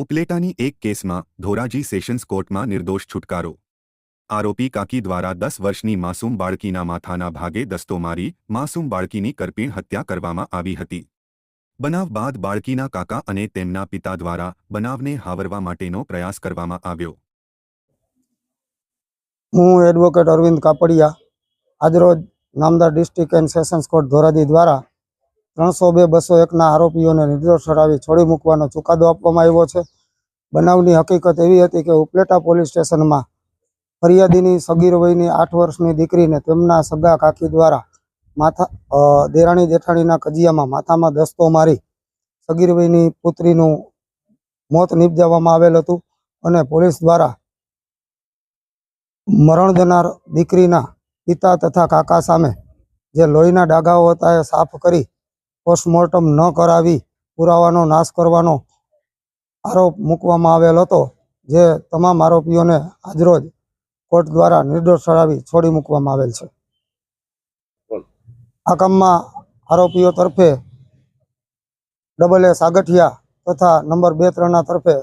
ઉપલેટાની એક કેસમાં ધોરાજી સેશન્સ કોર્ટમાં નિર્દોષ છુટકારો. આરોપી કાકી દ્વારા દસ વર્ષની માસૂમ બાળકીના માથાના ભાગે દસ્તો મારી માસૂમ બાળકીની કરપીણ હત્યા કરવામાં આવી હતી. બનાવ બાદ બાળકીના કાકા અને તેમના પિતા દ્વારા બનાવને હાવરવા માટેનો પ્રયાસ કરવામાં આવ્યો. હું એડવોકેટ અરવિંદ કાપડિયા. આજરોજ નામદાર district and sessions court Dhoraji દ્વારા ત્રણસો બે, બસો એકના આરોપીઓને નિર્દોષ ઠરાવી છોડી મૂકવાનો ચુકાદો આપવામાં આવ્યો છે. બનાવની હકીકત એવી હતી કે ઉપલેટા પોલીસ સ્ટેશનમાં ફરિયાદીની સગીર વયની આઠ વર્ષની દીકરીને તેમના સગા કાકી દ્વારા માથા દેરાણી જેઠાણીના કજિયામાં માથામાં દસ્તો મારી સગીર વયની પુત્રીનું મોત નિપજાવવામાં આવેલ હતું અને પોલીસ દ્વારા મરણ જનાર દીકરીના પિતા તથા કાકા સામે જે લોહીના ડાઘાઓ હતા એ સાફ કરી પોસ્ટમોર્ટમ ન કરાવી પુરાવાનો નાશ કરવાનો આરોપ મૂકવામાં આવેલ હતો, જે તમામ આરોપીઓને આજરોજ કોર્ટ દ્વારા નિર્દોષ ઠરાવી છોડી મૂકવામાં આવેલ છે. આ કામમાં આરોપીઓ તરફે ડબલ એ સાગઠિયા તથા નંબર બે ત્રણના તરફે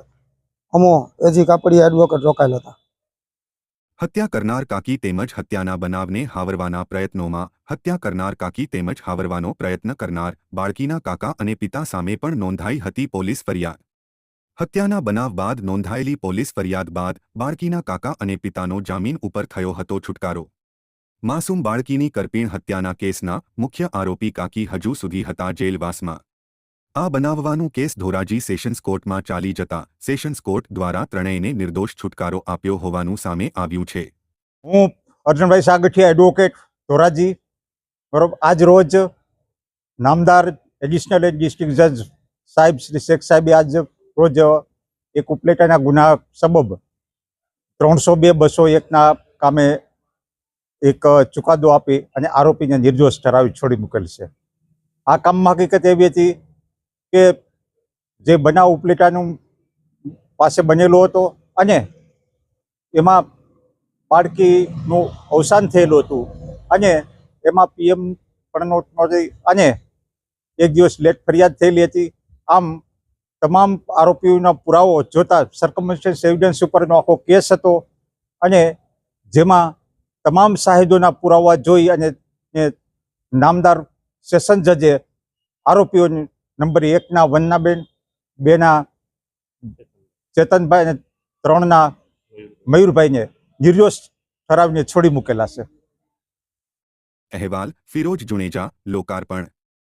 અમો એજી કાપડિયા એડવોકેટ રોકાયેલ હતા. હત્યા કરનાર કાકી તેમજ હત્યાના બનાવને હાવરવાના પ્રયત્નોમાં હત્યા કરનાર કાકી તેમજ હાવરવાનો પ્રયત્ન કરનાર બાળકીના કાકા અને પિતા સામે પણ નોંધાઈ હતી પોલીસ ફરિયાદ. હત્યાના બનાવ બાદ નોંધાયેલી પોલીસ ફરિયાદ બાદ બાળકીના કાકા અને પિતાનો જામીન ઉપર થયો હતો છુટકારો. માસૂમ બાળકીની કરપીણ હત્યાના કેસના મુખ્ય આરોપી કાકી હજુ સુધી હતા જેલવાસમાં. આ બનાવવાનું કેસ ધોરાજી સેશન્સ કોર્ટમાં ચાલી જતા સેશન્સ કોર્ટ દ્વારા ત્રણેયને નિર્દોષ છુટકારો આપ્યો હોવાનું સામે આવ્યું છે. હું અર્જુનભાઈ સાગઠિયા એડવોકેટ ધોરાજી બરોબર આજ રોજ નામદાર એડિશનલ ડિસ્ટ્રિક્ટ જજ સાહેબ શ્રી શેખ સાહેબે આજ રોજ એક ઉપલેટાના ગુના સબબ ત્રણસો બે બસો એકના કામે એક ચુકાદો આપી અને આરોપીને નિર્દોષ ઠરાવી છોડી મૂકેલ છે. આ કામમાં હકીકત એવી હતી કે જે બનાવ ઉપલેટાનું પાસે બનેલો હતો અને એમાં બાળકીનું અવસાન થયેલું હતું અને એમાં પીએમ નોટ નહોતી અને એક દિવસ લેટ ફરિયાદ થયેલી હતી. આમ તમામ આરોપીઓના પુરાવો જોતા સર્કમસ્ટન્સ એવિડન્સ ઉપરનો આખો કેસ હતો અને જેમાં તમામ સાહિદોના પુરાવા જોઈ અને નામદાર સેશન જજે આરોપીઓ નંબર એકના વન્નાબેન બેના ચેતનભાઈ અને ત્રણના મયુરભાઈને નિર્દોષ ઠરાવીને છોડી મૂકેલા છે. અહેવાલ ફિરોજ જુણેજા લોકાર્પણ.